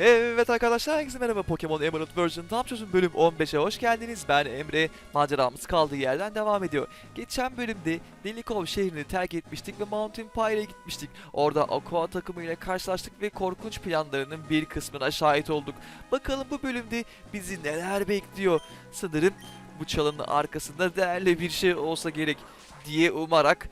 Evet arkadaşlar herkese merhaba Pokemon Emerald Version tam çözüm bölüm 15'e hoş geldiniz. Ben Emre. Maceramız kaldığı yerden devam ediyor. Geçen bölümde Delikov şehrini terk etmiştik ve Mountain Pyre'e gitmiştik. Orada Aqua takımıyla karşılaştık ve korkunç planlarının bir kısmına şahit olduk. Bakalım bu bölümde bizi neler bekliyor. Sanırım bu çalının arkasında değerli bir şey olsa gerek diye umarak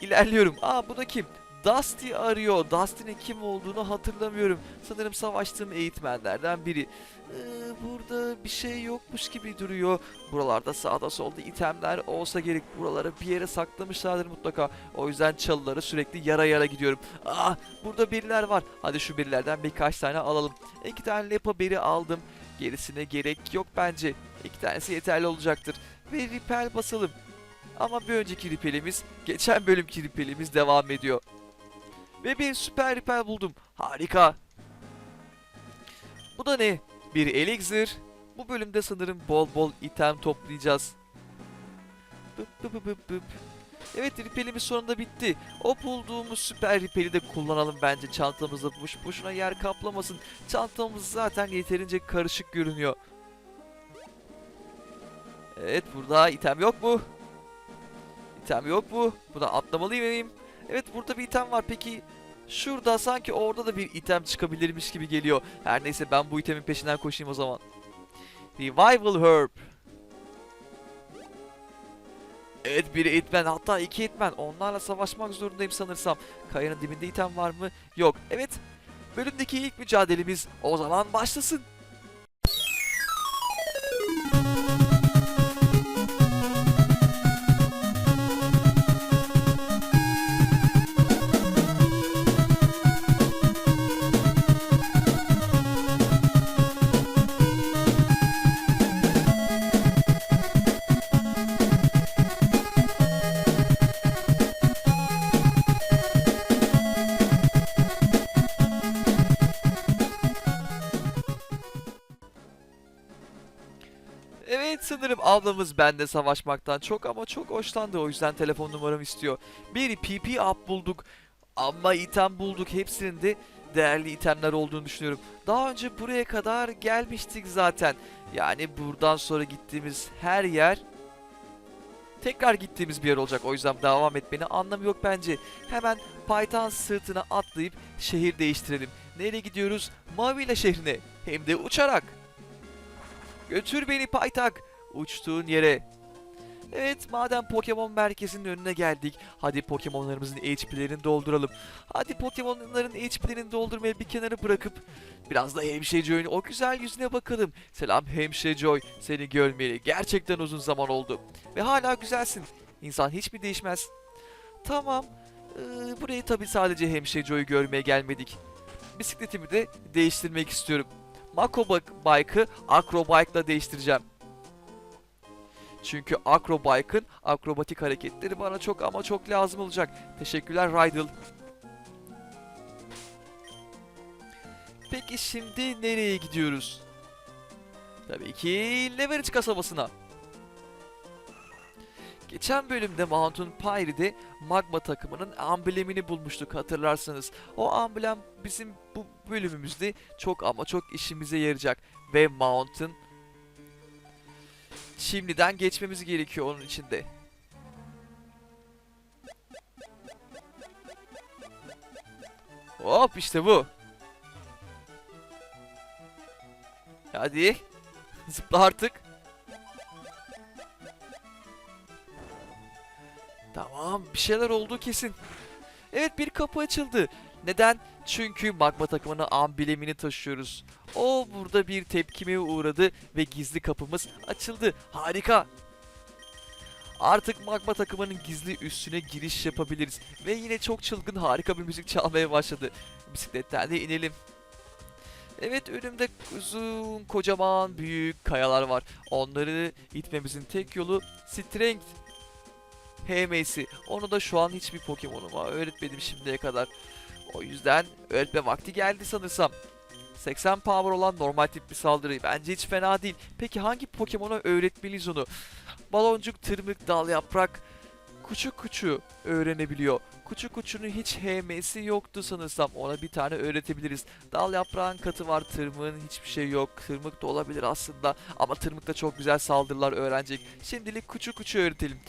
ilerliyorum. Aa bu da kim? Dusty arıyor. Dusty'nin kim olduğunu hatırlamıyorum. Sanırım savaştığım eğitmenlerden biri. Ee, burada bir şey yokmuş gibi duruyor. Buralarda sağda solda itemler olsa gerek. Buraları bir yere saklamışlardır mutlaka. O yüzden çalıları sürekli yara yara gidiyorum. Aa burada biriler var. Hadi şu birilerden birkaç tane alalım. İki tane lepa beri aldım. Gerisine gerek yok bence. İki tanesi yeterli olacaktır. Ve ripel basalım. Ama bir önceki ripelimiz, geçen bölümki ripelimiz devam ediyor. Ve bir süper ripel buldum. Harika. Bu da ne? Bir elixir. Bu bölümde sanırım bol bol item toplayacağız. Bıp bıp bıp bıp. Evet ripelimiz sonunda bitti. O bulduğumuz süper ripeli de kullanalım bence çantamızda boş boşuna yer kaplamasın. Çantamız zaten yeterince karışık görünüyor. Evet burada item yok mu? İtem yok mu? Buna atlamalıyım mıyım? Evet burada bir item var peki şurada sanki orada da bir item çıkabilirmiş gibi geliyor. Her neyse ben bu itemin peşinden koşayım o zaman. Revival Herb. Evet bir itmen hatta iki itmen onlarla savaşmak zorundayım sanırsam. Kayanın dibinde item var mı? Yok. Evet bölümdeki ilk mücadelemiz o zaman başlasın. Ablamız bende savaşmaktan çok ama çok hoşlandı o yüzden telefon numaramı istiyor. Bir PP up bulduk ama item bulduk hepsinin de değerli itemler olduğunu düşünüyorum. Daha önce buraya kadar gelmiştik zaten. Yani buradan sonra gittiğimiz her yer tekrar gittiğimiz bir yer olacak. O yüzden devam etmenin anlamı yok bence. Hemen paytan sırtına atlayıp şehir değiştirelim. Nereye gidiyoruz? Mavila şehrine. Hem de uçarak. Götür beni paytak. Uçtuğun yere. Evet madem Pokemon merkezinin önüne geldik. Hadi Pokemon'larımızın HP'lerini dolduralım. Hadi Pokemon'ların HP'lerini doldurmayı bir kenara bırakıp biraz da Hemşire Joy'un o güzel yüzüne bakalım. Selam Hemşire Joy. Seni görmeyeli gerçekten uzun zaman oldu. Ve hala güzelsin. İnsan hiç mi değişmez? Tamam. Ee, burayı tabii sadece Hemşire Joy'u görmeye gelmedik. Bisikletimi de değiştirmek istiyorum. Mako Bike- Bike'ı Acro Bike'la değiştireceğim. Çünkü Acro Bike'ın akrobatik hareketleri bana çok ama çok lazım olacak. Teşekkürler Rydell. Peki şimdi nereye gidiyoruz? Tabii ki Leverage kasabasına. Geçen bölümde Mountain Pyre'de magma takımının amblemini bulmuştuk hatırlarsanız. O amblem bizim bu bölümümüzde çok ama çok işimize yarayacak. Ve Mountain şimdiden geçmemiz gerekiyor onun içinde. Hop işte bu. Hadi. Zıpla artık. Tamam bir şeyler oldu kesin. Evet bir kapı açıldı. Neden? Çünkü magma takımının amblemini taşıyoruz. O burada bir tepkime uğradı ve gizli kapımız açıldı. Harika. Artık magma takımının gizli üstüne giriş yapabiliriz. Ve yine çok çılgın harika bir müzik çalmaya başladı. Bisikletten de inelim. Evet önümde uzun kocaman büyük kayalar var. Onları itmemizin tek yolu Strength HM'si. Onu da şu an hiçbir Pokemon'uma öğretmedim şimdiye kadar. O yüzden öğretme vakti geldi sanırsam. 80 power olan normal tip bir saldırı. Bence hiç fena değil. Peki hangi Pokemon'a öğretmeliyiz onu? Baloncuk, tırmık, dal yaprak. Kuçu kuçu öğrenebiliyor. Kuçu kuçunun hiç HM'si yoktu sanırsam. Ona bir tane öğretebiliriz. Dal yaprağın katı var. Tırmığın hiçbir şey yok. Tırmık da olabilir aslında. Ama tırmık da çok güzel saldırılar öğrenecek. Şimdilik kuçu kuçu öğretelim.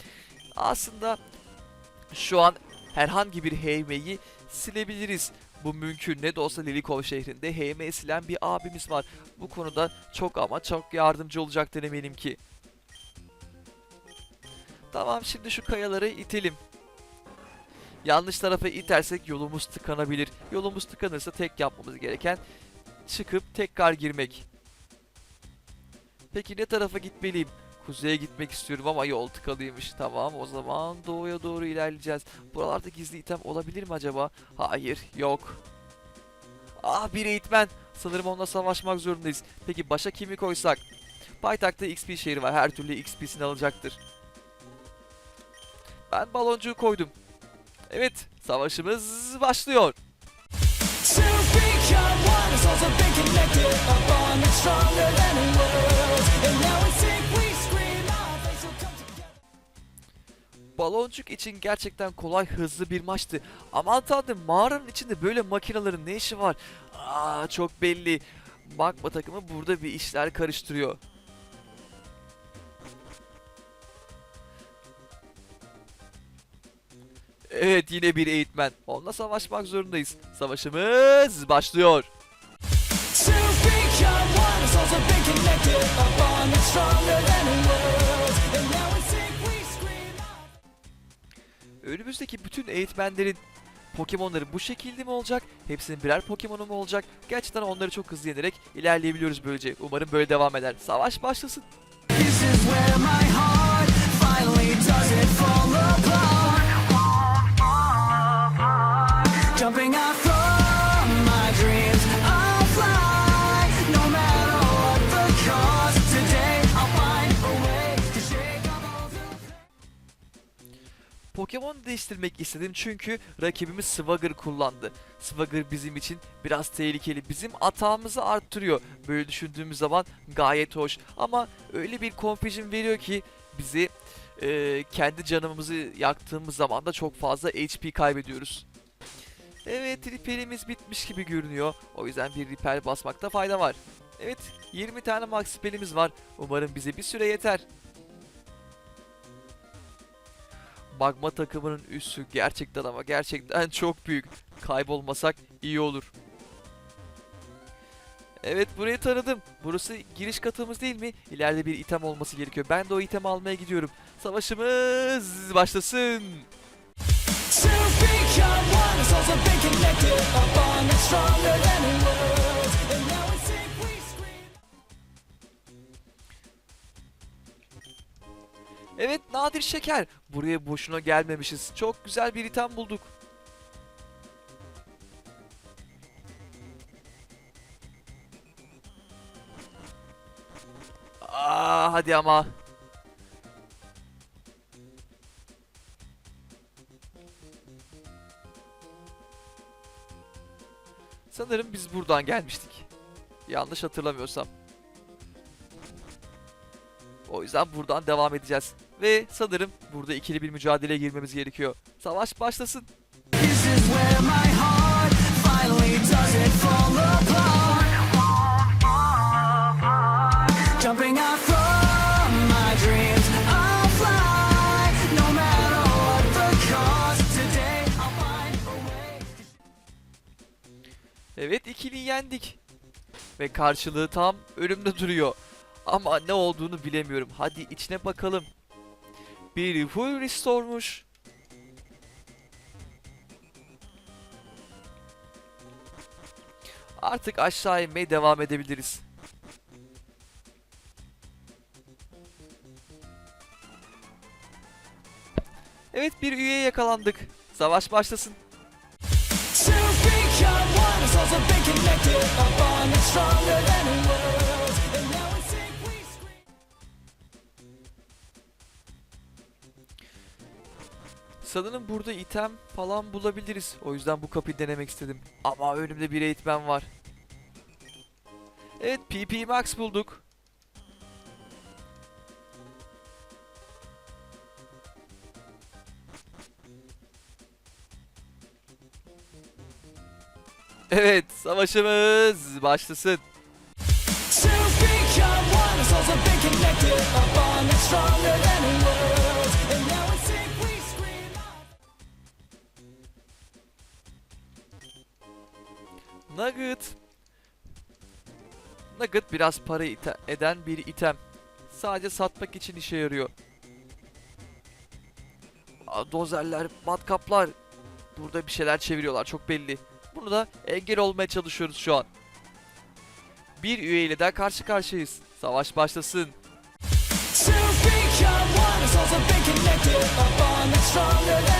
Aslında şu an herhangi bir HM'yi silebiliriz. Bu mümkün. Ne de olsa Lilikov şehrinde HM silen bir abimiz var. Bu konuda çok ama çok yardımcı olacaktır eminim ki. Tamam şimdi şu kayaları itelim. Yanlış tarafa itersek yolumuz tıkanabilir. Yolumuz tıkanırsa tek yapmamız gereken çıkıp tekrar girmek. Peki ne tarafa gitmeliyim? Kuzeye gitmek istiyorum ama yol tıkalıymış. Tamam o zaman doğuya doğru ilerleyeceğiz. Buralarda gizli item olabilir mi acaba? Hayır yok. Ah bir eğitmen. Sanırım onunla savaşmak zorundayız. Peki başa kimi koysak? Payitaht'ta XP şehri var. Her türlü XP'sini alacaktır. Ben baloncuğu koydum. Evet, savaşımız başlıyor. To Baloncuk için gerçekten kolay, hızlı bir maçtı. Aman tanrım, mağaranın içinde böyle makinelerin ne işi var? Aa, çok belli. Magma takımı burada bir işler karıştırıyor. Evet yine bir eğitmen. Onunla savaşmak zorundayız. Savaşımız başlıyor. To become Önümüzdeki bütün eğitmenlerin Pokemon'ları bu şekilde mi olacak? Hepsinin birer Pokemon'u mu olacak? Gerçekten onları çok hızlı yenerek ilerleyebiliyoruz böylece. Umarım böyle devam eder. Savaş başlasın. This is where my heart Pokemon değiştirmek istedim çünkü rakibimiz Swagger kullandı. Swagger bizim için biraz tehlikeli. Bizim atağımızı arttırıyor. Böyle düşündüğümüz zaman gayet hoş. Ama öyle bir confusion veriyor ki bizi e, kendi canımızı yaktığımız zaman da çok fazla HP kaybediyoruz. Evet repair'imiz bitmiş gibi görünüyor. O yüzden bir repair basmakta fayda var. Evet 20 tane max spell'imiz var. Umarım bize bir süre yeter. Magma takımının üssü gerçekten ama gerçekten çok büyük. Kaybolmasak iyi olur. Evet burayı tanıdım. Burası giriş katımız değil mi? İleride bir item olması gerekiyor. Ben de o itemi almaya gidiyorum. Savaşımız başlasın. To Evet nadir şeker. Buraya boşuna gelmemişiz. Çok güzel bir item bulduk. Aa, hadi ama. Sanırım biz buradan gelmiştik. Yanlış hatırlamıyorsam. O yüzden buradan devam edeceğiz. Ve sanırım burada ikili bir mücadeleye girmemiz gerekiyor. Savaş başlasın. Jumping out from my dreams. Evet ikiliyi yendik. Ve karşılığı tam önümde duruyor. Ama ne olduğunu bilemiyorum. Hadi içine bakalım. Bir full restore'muş. Artık aşağı inmeye devam edebiliriz. Evet bir üyeye yakalandık. Savaş başlasın. To become one. sanırım burada item falan bulabiliriz. O yüzden bu kapıyı denemek istedim. Ama önümde bir eğitmen var. Evet PP Max bulduk. Evet savaşımız başlasın. To Nugget. Nugget biraz para eden bir item. Sadece satmak için işe yarıyor. Dozerler, matkaplar. Burada bir şeyler çeviriyorlar çok belli. Bunu da engel olmaya çalışıyoruz şu an. Bir üye ile daha karşı karşıyayız. Savaş başlasın. To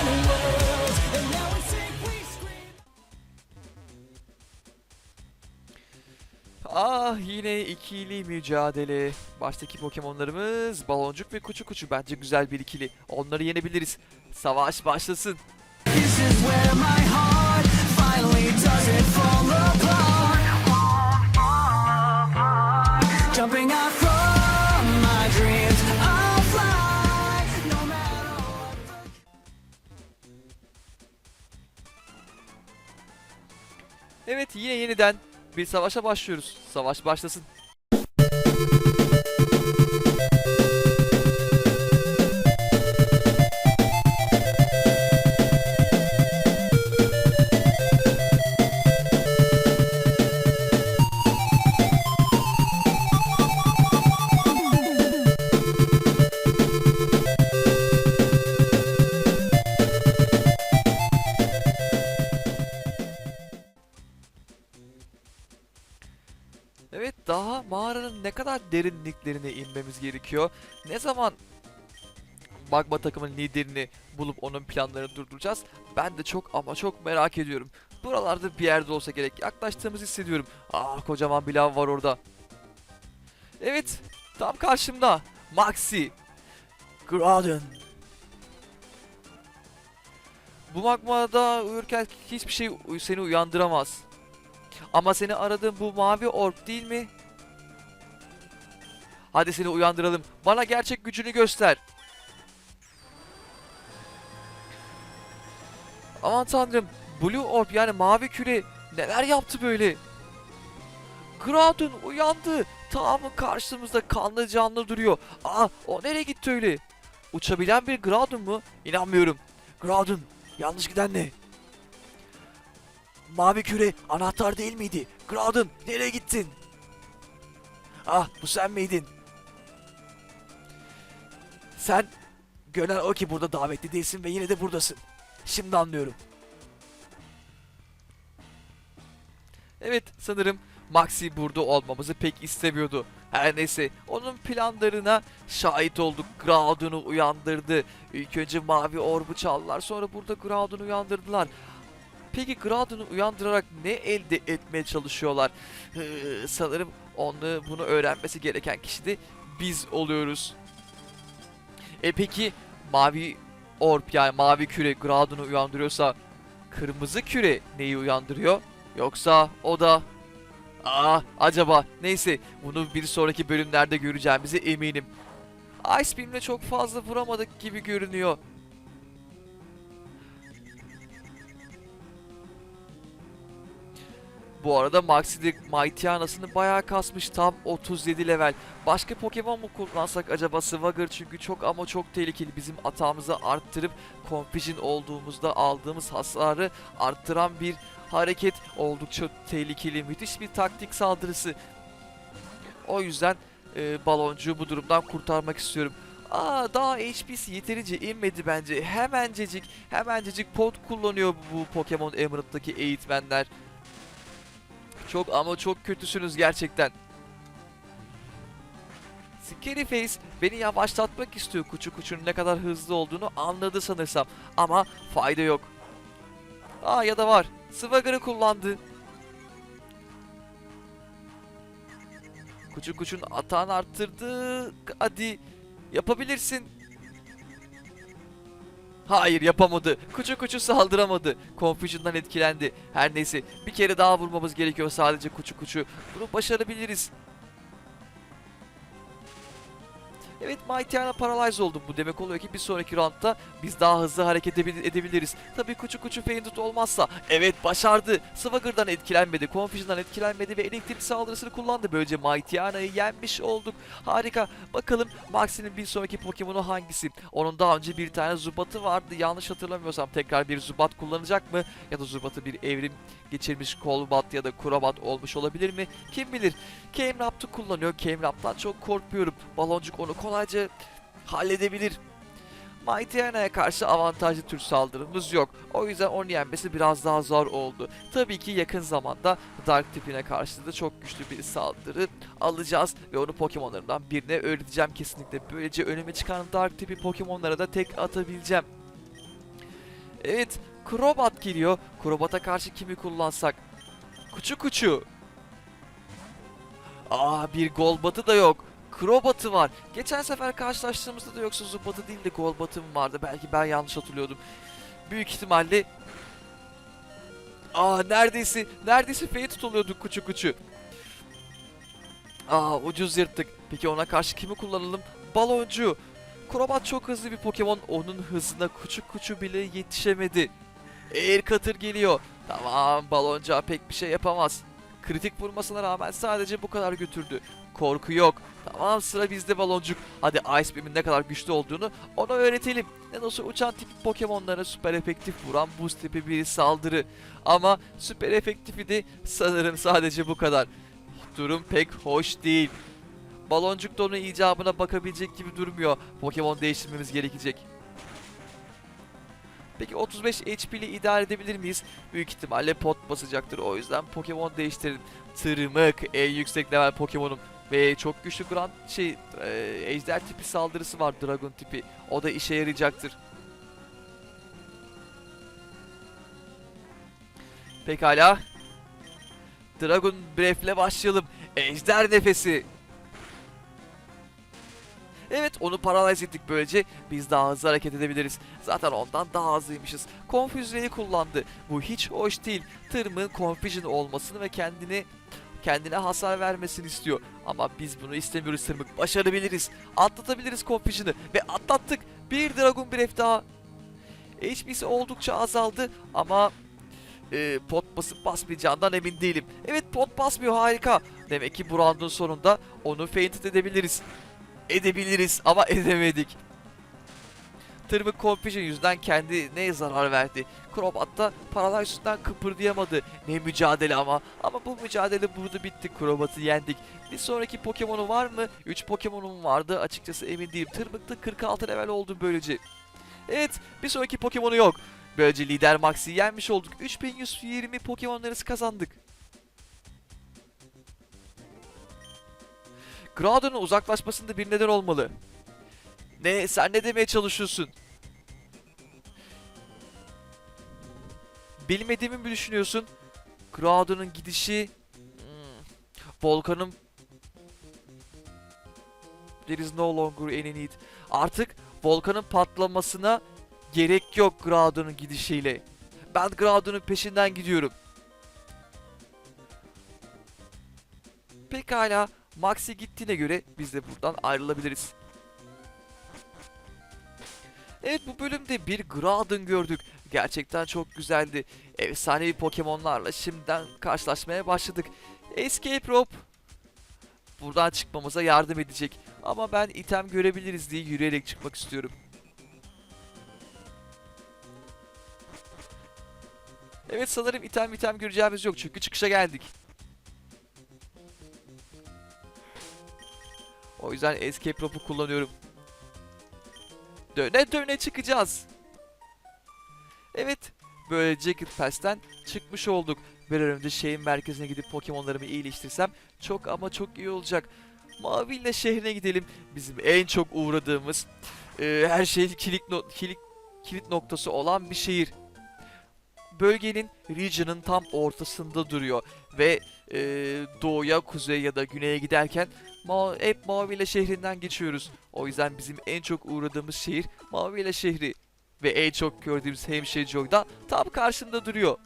Ah yine ikili mücadele. Baştaki Pokemon'larımız Baloncuk ve Kuçu Kuçu bence güzel bir ikili. Onları yenebiliriz. Savaş başlasın. Evet yine yeniden bir savaşa başlıyoruz. Savaş başlasın. Derinliklerine inmemiz gerekiyor. Ne zaman Magma takımın liderini bulup onun planlarını durduracağız. Ben de çok ama çok merak ediyorum. Buralarda bir yerde olsa gerek. Yaklaştığımızı hissediyorum. Aa kocaman bir lav var orada. Evet tam karşımda. Maxi. Groudon. Bu magmada uyurken hiçbir şey seni uyandıramaz. Ama seni aradığım bu mavi orb değil mi? Hadi seni uyandıralım. Bana gerçek gücünü göster. Aman tanrım. Blue orb yani mavi küre neler yaptı böyle? Groudon uyandı. Tam karşımızda kanlı canlı duruyor. Aa o nereye gitti öyle? Uçabilen bir Groudon mu? İnanmıyorum. Groudon yanlış giden ne? Mavi küre anahtar değil miydi? Groudon nereye gittin? Ah bu sen miydin? Sen gören o ki burada davetli değilsin ve yine de buradasın. Şimdi anlıyorum. Evet sanırım Maxi burada olmamızı pek istemiyordu. Her neyse onun planlarına şahit olduk. Groudon'u uyandırdı. İlk önce mavi orbu çaldılar sonra burada Groudon'u uyandırdılar. Peki Groudon'u uyandırarak ne elde etmeye çalışıyorlar? Ee, sanırım onu bunu öğrenmesi gereken kişi de biz oluyoruz. E peki mavi orb yani mavi küre Groudon'u uyandırıyorsa kırmızı küre neyi uyandırıyor? Yoksa o da Aa acaba neyse bunu bir sonraki bölümlerde göreceğimize eminim. Ice Beam'le çok fazla vuramadık gibi görünüyor. Bu arada Maxi Mighty anasını bayağı kasmış tam 37 level. Başka Pokemon mu kullansak acaba Swagger çünkü çok ama çok tehlikeli bizim atağımızı arttırıp Confusion olduğumuzda aldığımız hasarı arttıran bir hareket oldukça tehlikeli müthiş bir taktik saldırısı. O yüzden e, baloncuğu bu durumdan kurtarmak istiyorum. Aa daha HP'si yeterince inmedi bence. Hemencecik hemencecik pot kullanıyor bu Pokemon Emerald'daki eğitmenler. Çok ama çok kötüsünüz gerçekten. Scary Face beni yavaşlatmak istiyor Kuçu Kuçu'nun ne kadar hızlı olduğunu anladı sanırsam. Ama fayda yok. Aa ya da var. Swagger'ı kullandı. Kuçu Kuçu'nun atağını arttırdı. Hadi yapabilirsin. Hayır yapamadı. Kuçu kuçu saldıramadı. Confusion'dan etkilendi. Her neyse bir kere daha vurmamız gerekiyor sadece kuçu kuçu. Bunu başarabiliriz. Evet Mightyana Paralyze oldu. Bu demek oluyor ki bir sonraki roundda biz daha hızlı hareket edebil- edebiliriz. Tabii kuçu kuçu Fainted olmazsa. Evet başardı. Swagger'dan etkilenmedi. Confusion'dan etkilenmedi ve elektrik saldırısını kullandı. Böylece Mightyana'yı yenmiş olduk. Harika. Bakalım Maxi'nin bir sonraki Pokemon'u hangisi? Onun daha önce bir tane Zubat'ı vardı. Yanlış hatırlamıyorsam tekrar bir Zubat kullanacak mı? Ya da Zubat'ı bir evrim geçirmiş Kolbat ya da Kurabat olmuş olabilir mi? Kim bilir. Camerap'ı kullanıyor. Camerap'tan çok korkuyorum. Baloncuk onu kolayca halledebilir. Mightyana'ya karşı avantajlı tür saldırımız yok. O yüzden onu yenmesi biraz daha zor oldu. Tabii ki yakın zamanda Dark tipine karşı da çok güçlü bir saldırı alacağız ve onu Pokemon'larından birine öğreteceğim kesinlikle. Böylece önüme çıkan Dark tipi Pokemon'lara da tek atabileceğim. Evet, Crobat geliyor. Crobat'a karşı kimi kullansak? Kuçu kuçu. Aa bir Golbat'ı da yok. Crobat'ı var. Geçen sefer karşılaştığımızda da yoksa Zubat'ı değil de Golbat'ı mı vardı? Belki ben yanlış hatırlıyordum. Büyük ihtimalle Aa neredeyse neredeyse F'ye tutuluyorduk kuçu kuçu. Aa ucuz yırttık. Peki ona karşı kimi kullanalım? Baloncu. Crobat çok hızlı bir Pokemon. Onun hızına kuçu kuçu bile yetişemedi. Air Cutter geliyor. Tamam baloncağa pek bir şey yapamaz. Kritik vurmasına rağmen sadece bu kadar götürdü. Korku yok. Tamam sıra bizde baloncuk. Hadi Ice Beam'in ne kadar güçlü olduğunu ona öğretelim. Ne olsa uçan tip Pokemon'lara süper efektif vuran buz tipi bir saldırı. Ama süper efektifi de sanırım sadece bu kadar. Durum pek hoş değil. Baloncuk da onun icabına bakabilecek gibi durmuyor. Pokemon değiştirmemiz gerekecek. Peki 35 HP ile idare edebilir miyiz? Büyük ihtimalle pot basacaktır. O yüzden Pokemon değiştirin. Tırmık en yüksek level Pokemon'um. Ve çok güçlü Grand şey e, ejder tipi saldırısı var Dragon tipi. O da işe yarayacaktır. Pekala. Dragon Breath'le başlayalım. Ejder nefesi. Evet onu paralize ettik böylece biz daha hızlı hareket edebiliriz. Zaten ondan daha hızlıymışız. Confusion'ı kullandı. Bu hiç hoş değil. Tırmın Confusion olmasını ve kendini kendine hasar vermesini istiyor. Ama biz bunu istemiyoruz Tırmık. Başarabiliriz. Atlatabiliriz Confusion'ı ve atlattık. Bir Dragon Breath daha. HP'si oldukça azaldı ama e, pot basıp basmayacağından emin değilim. Evet pot basmıyor harika. Demek ki bu roundun sonunda onu fainted edebiliriz. Edebiliriz ama edemedik. Tırmık Confusion yüzünden kendine zarar verdi. Crobat da Paralyze'dan kıpırdayamadı. Ne mücadele ama. Ama bu mücadele burada bitti. Crobat'ı yendik. Bir sonraki Pokemon'u var mı? 3 Pokemon'um vardı. Açıkçası emin değilim. Tırmık da 46 level oldu böylece. Evet bir sonraki Pokemon'u yok. Böylece lider Max'i yenmiş olduk. 3120 Pokemon'larız kazandık. Groudon'un uzaklaşmasında bir neden olmalı. Ne? Sen ne demeye çalışıyorsun? Bilmediğimi mi düşünüyorsun? Groudon'un gidişi... Hmm. Volkan'ın... There is no longer any need. Artık Volkan'ın patlamasına gerek yok Groudon'un gidişiyle. Ben Groudon'un peşinden gidiyorum. Pekala. Maxi gittiğine göre biz de buradan ayrılabiliriz. Evet bu bölümde bir Groudon gördük. Gerçekten çok güzeldi. Efsanevi Pokemon'larla şimdiden karşılaşmaya başladık. Escape Rope buradan çıkmamıza yardım edecek. Ama ben item görebiliriz diye yürüyerek çıkmak istiyorum. Evet sanırım item item göreceğimiz yok çünkü çıkışa geldik. O yüzden escape rope'u kullanıyorum. Döne döne çıkacağız. Evet. Böylece Jacket Pass'ten çıkmış olduk. Bir an önce şehrin merkezine gidip Pokemon'larımı iyileştirsem çok ama çok iyi olacak. Mavi ile şehrine gidelim. Bizim en çok uğradığımız e, her şey kilit, no kilit, kilit noktası olan bir şehir. Bölgenin region'ın tam ortasında duruyor ve e, doğuya, kuzeye ya da güneye giderken Ma hep Maviyle şehrinden geçiyoruz. O yüzden bizim en çok uğradığımız şehir Maviyle şehri. Ve en çok gördüğümüz hemşire Joy da tam karşımda duruyor.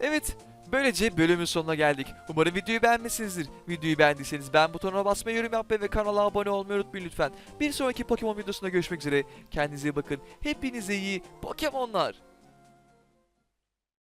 Evet, böylece bölümün sonuna geldik. Umarım videoyu beğenmişsinizdir. Videoyu beğendiyseniz beğen butonuna basmayı, yorum yapmayı ve kanala abone olmayı unutmayın lütfen. Bir sonraki Pokemon videosunda görüşmek üzere. Kendinize iyi bakın. Hepinize iyi Pokemonlar.